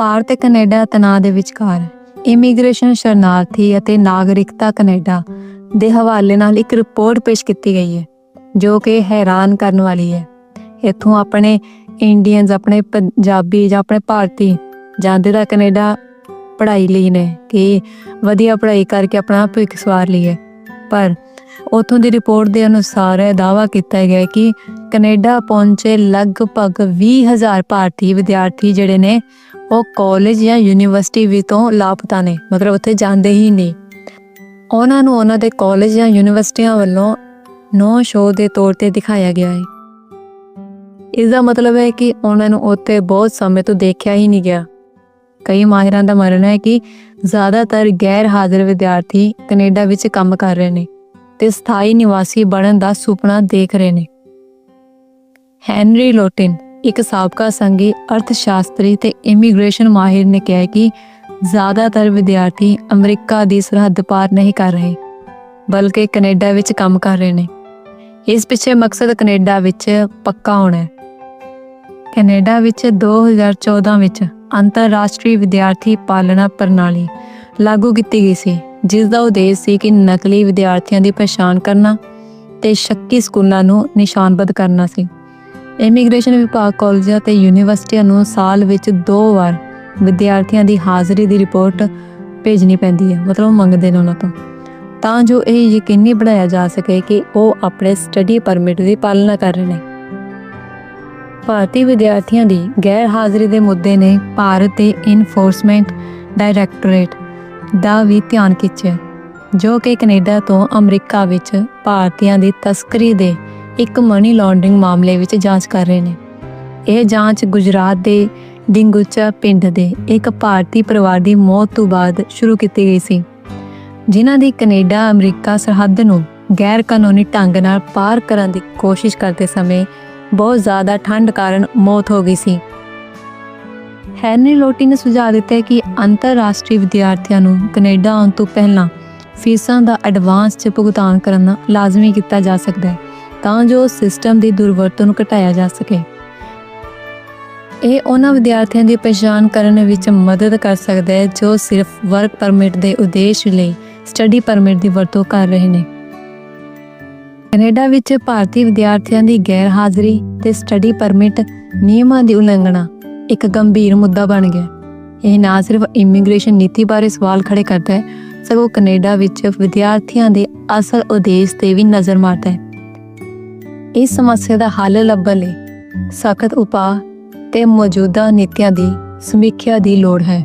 ਭਾਰਤ ਤੇ ਕੈਨੇਡਾ ਤਣਾਅ ਦੇ ਵਿਚਕਾਰ, ਇਮੀਗ੍ਰੇਸ਼ਨ ਸ਼ਰਨਾਰਥੀ ਅਤੇ ਨਾਗਰਿਕਤਾ ਕੈਨੇਡਾ ਦੇ ਹਵਾਲੇ ਨਾਲ ਇੱਕ ਰਿਪੋਰਟ ਪੇਸ਼ ਕੀਤੀ ਗਈ ਹੈ, ਜੋ ਕਿ ਹੈਰਾਨ ਕਰਨ ਵਾਲੀ ਹੈ। ਇੱਥੋਂ ਆਪਣੇ ਇੰਡੀਅਨਸ ਆਪਣੇ ਪੰਜਾਬੀ ਜਾਂ ਆਪਣੇ ਭਾਰਤੀ ਜਾਂਦੇ ਤਾਂ ਕੈਨੇਡਾ ਪੜ੍ਹਾਈ ਲਈ ਨੇ ਕਿ ਵਧੀਆ ਪੜ੍ਹਾਈ ਕਰਕੇ ਆਪਣਾ ਭਵਿੱਖ ਸਵਾਰ ਲਈਏ ਪਰ ਉਥੋਂ ਦੀ ਰਿਪੋਰਟ ਦੇ ਅਨੁਸਾਰ ਇਹ ਦਾਵਾ ਕੀਤਾ ਗਿਆ ਕਿ ਕੈਨੇਡਾ ਪਹੁੰਚੇ ਲਗਭਗ 20000 ਭਾਰਤੀ ਵਿਦਿਆਰਥੀ ਜਿਹੜੇ ਨੇ ਉਹ ਕਾਲਜ ਜਾਂ ਯੂਨੀਵਰਸਿਟੀ ਵੀ ਤੋਂ ਲਾਪਤਾ ਨੇ, ਮਤਲਬ ਉੱਥੇ ਜਾਂਦੇ ਹੀ ਨਹੀਂ। ਉਹਨਾਂ ਨੂੰ ਉਹਨਾਂ ਦੇ ਕਾਲਜ ਜਾਂ ਯੂਨੀਵਰਸਿਟੀਆਂ ਵੱਲੋਂ ਨੋ ਸ਼ੋਅ ਦੇ ਤੌਰ ਤੇ ਦਿਖਾਇਆ ਗਿਆ ਹੈ। ਇਸ ਦਾ ਮਤਲਬ ਹੈ ਕਿ ਉਹਨਾਂ ਨੂੰ ਉੱਥੇ ਬਹੁਤ ਸਮੇਂ ਤੋਂ ਦੇਖਿਆ ਹੀ ਨਹੀਂ ਗਿਆ। ਕਈ ਮਾਹਿਰਾਂ ਦਾ ਮੰਨਣਾ ਹੈ ਕਿ ਜ਼ਿਆਦਾਤਰ ਗੈਰ ਹਾਜ਼ਰ ਵਿਦਿਆਰਥੀ ਕੈਨੇਡਾ ਵਿੱਚ ਕੰਮ ਕਰ ਰਹੇ ਨੇ ਤੇ ਸਥਾਈ ਨਿਵਾਸੀ ਬਣਨ ਦਾ ਸੁਪਨਾ ਦੇਖ ਰਹੇ ਨੇ। ਹੈਨਰੀ ਲੋਟਿਨ ਇੱਕ ਸਾਬਕਾ ਸੰਘੀ ਅਰਥ ਸ਼ਾਸਤਰੀ ਤੇ ਇਮੀਗ੍ਰੇਸ਼ਨ ਮਾਹਿਰ ਨੇ ਕਿਹਾ ਕਿ ਜ਼ਿਆਦਾਤਰ ਵਿਦਿਆਰਥੀ ਅਮਰੀਕਾ ਦੀ ਸਰਹੱਦ ਪਾਰ ਨਹੀਂ ਕਰ ਰਹੇ, ਬਲਕਿ ਕੈਨੇਡਾ ਵਿੱਚ ਕੰਮ ਕਰ ਰਹੇ ਨੇ। ਇਸ ਪਿੱਛੇ ਮਕਸਦ ਕੈਨੇਡਾ ਵਿੱਚ ਪੱਕਾ ਹੋਣਾ ਹੈ। ਕੈਨੇਡਾ ਵਿੱਚ 2014 ਵਿੱਚ ਅੰਤਰਰਾਸ਼ਟਰੀ ਵਿਦਿਆਰਥੀ ਪਾਲਣਾ ਪ੍ਰਣਾਲੀ ਲਾਗੂ ਕੀਤੀ ਗਈ ਸੀ, ਜਿਸ ਦਾ ਉਦੇਸ਼ ਸੀ ਕਿ ਨਕਲੀ ਵਿਦਿਆਰਥੀਆਂ ਦੀ ਪਛਾਣ ਕਰਨਾ ਤੇ ਸ਼ੱਕੀ ਸਕੂਲਾਂ ਨੂੰ ਨਿਸ਼ਾਨਬੱਧ ਕਰਨਾ ਸੀ। ਇਮੀਗ੍ਰੇਸ਼ਨ ਵਿਭਾਗ ਕਾਲਜਾਂ ਤੇ ਯੂਨੀਵਰਸਿਟੀਆਂ ਨੂੰ ਸਾਲ ਵਿੱਚ ਦੋ ਵਾਰ ਵਿਦਿਆਰਥੀਆਂ ਦੀ ਹਾਜ਼ਰੀ ਦੀ ਰਿਪੋਰਟ ਭੇਜਣੀ ਪੈਂਦੀ ਹੈ, ਮਤਲਬ ਮੰਗਦੇ ਨੇ ਉਹਨਾਂ ਤੋਂ। ਤਾਂ ਜੋ ਇਹ ਯਕੀਨੀ ਬਣਾਇਆ ਜਾ ਸਕੇ ਕਿ ਉਹ ਆਪਣੇ ਸਟੱਡੀ ਪਰਮਿਟ ਦੀ ਪਾਲਣਾ ਕਰ ਰਹੇ ਨੇ। ਭਾਰਤੀ ਵਿਦਿਆਰਥੀਆਂ ਦੀ ਗੈਰ ਹਾਜ਼ਰੀ ਦੇ ਮੁੱਦੇ ਨੇ ਭਾਰਤ ਦੇ ਇਨਫੋਰਸਮੈਂਟ ਡਾਇਰੈਕਟੋਰੇਟ ਦਾ ਵੀ ਧਿਆਨ ਖਿੱਚਿਆ, ਜੋ ਕਿ ਕੈਨੇਡਾ ਤੋਂ ਅਮਰੀਕਾ ਵਿੱਚ ਭਾਰਤੀਆਂ ਦੀ ਤਸਕਰੀ ਦੇ ਇੱਕ ਮਨੀ ਲਾਂਡਰਿੰਗ ਮਾਮਲੇ ਵਿੱਚ ਜਾਂਚ ਕਰ ਰਹੇ ਨੇ। ਇਹ ਜਾਂਚ ਗੁਜਰਾਤ ਦੇ ਡਿੰਗੁਚਾ ਪਿੰਡ ਦੇ ਇੱਕ ਭਾਰਤੀ ਪਰਿਵਾਰ ਦੀ ਮੌਤ ਤੋਂ ਬਾਅਦ ਸ਼ੁਰੂ ਕੀਤੀ ਗਈ ਸੀ, ਜਿਨ੍ਹਾਂ ਦੀ ਕੈਨੇਡਾ, ਅਮਰੀਕਾ ਸਰਹੱਦ ਨੂੰ ਗੈਰ ਕਾਨੂੰਨੀ ਢੰਗ ਨਾਲ ਪਾਰ ਕਰਨ ਦੀ ਕੋਸ਼ਿਸ਼ ਕਰਦੇ ਸਮੇਂ ਬਹੁਤ ਜ਼ਿਆਦਾ ਠੰਡ ਕਾਰਨ ਮੌਤ ਹੋ ਗਈ ਸੀ। ਹੈਨਰੀ ਲੋਟੀ ਨੇ ਸੁਝਾਅ ਦਿੱਤਾ ਕਿ ਅੰਤਰਰਾਸ਼ਟਰੀ ਵਿਦਿਆਰਥੀਆਂ ਨੂੰ ਕੈਨੇਡਾ ਆਉਣ ਤੋਂ ਪਹਿਲਾਂ ਫੀਸਾਂ ਦਾ ਐਡਵਾਂਸ 'ਚ ਭੁਗਤਾਨ ਕਰਨਾ ਲਾਜ਼ਮੀ ਕੀਤਾ ਜਾ ਸਕਦਾ ਹੈ। ਤਾਂ ਜੋ ਸਿਸਟਮ ਦੀ ਦੁਰਵਰਤੋਂ ਨੂੰ ਘਟਾਇਆ ਜਾ ਸਕੇ। ਇਹ ਉਹਨਾਂ ਵਿਦਿਆਰਥੀਆਂ ਦੀ ਪਛਾਣ ਕਰਨ ਵਿੱਚ ਮਦਦ ਕਰ ਸਕਦਾ ਹੈ ਜੋ ਸਿਰਫ ਵਰਕ ਪਰਮਿਟ ਦੇ ਉਦੇਸ਼ ਲਈ ਸਟੱਡੀ ਪਰਮਿਟ ਦੀ ਵਰਤੋਂ ਕਰ ਰਹੇ ਨੇ। ਕੈਨੇਡਾ ਵਿੱਚ ਭਾਰਤੀ ਵਿਦਿਆਰਥੀਆਂ ਦੀ ਗੈਰ ਹਾਜ਼ਰੀ ਤੇ ਸਟੱਡੀ ਪਰਮਿਟ ਨਿਯਮਾਂ ਦੀ ਉਲੰਘਣਾ ਇੱਕ ਗੰਭੀਰ ਮੁੱਦਾ ਬਣ ਗਿਆ। ਇਹ ਨਾ ਸਿਰਫ ਇਮੀਗ੍ਰੇਸ਼ਨ ਨੀਤੀ ਬਾਰੇ ਸਵਾਲ ਖੜੇ ਕਰਦਾ ਹੈ, ਸਗੋਂ ਕੈਨੇਡਾ ਵਿੱਚ ਵਿਦਿਆਰਥੀਆਂ ਦੇ ਅਸਲ ਉਦੇਸ਼ ਤੇ ਵੀ ਨਜ਼ਰ ਮਾਰਦਾ ਹੈ। ਇਸ ਸਮੱਸਿਆ ਦਾ ਹੱਲ ਲੱਭਣ ਲਈ ਸਖਤ ਉਪਾਅ ਤੇ ਮੌਜੂਦਾ ਨੀਤੀਆਂ ਦੀ ਸਮੀਖਿਆ ਦੀ ਲੋੜ ਹੈ।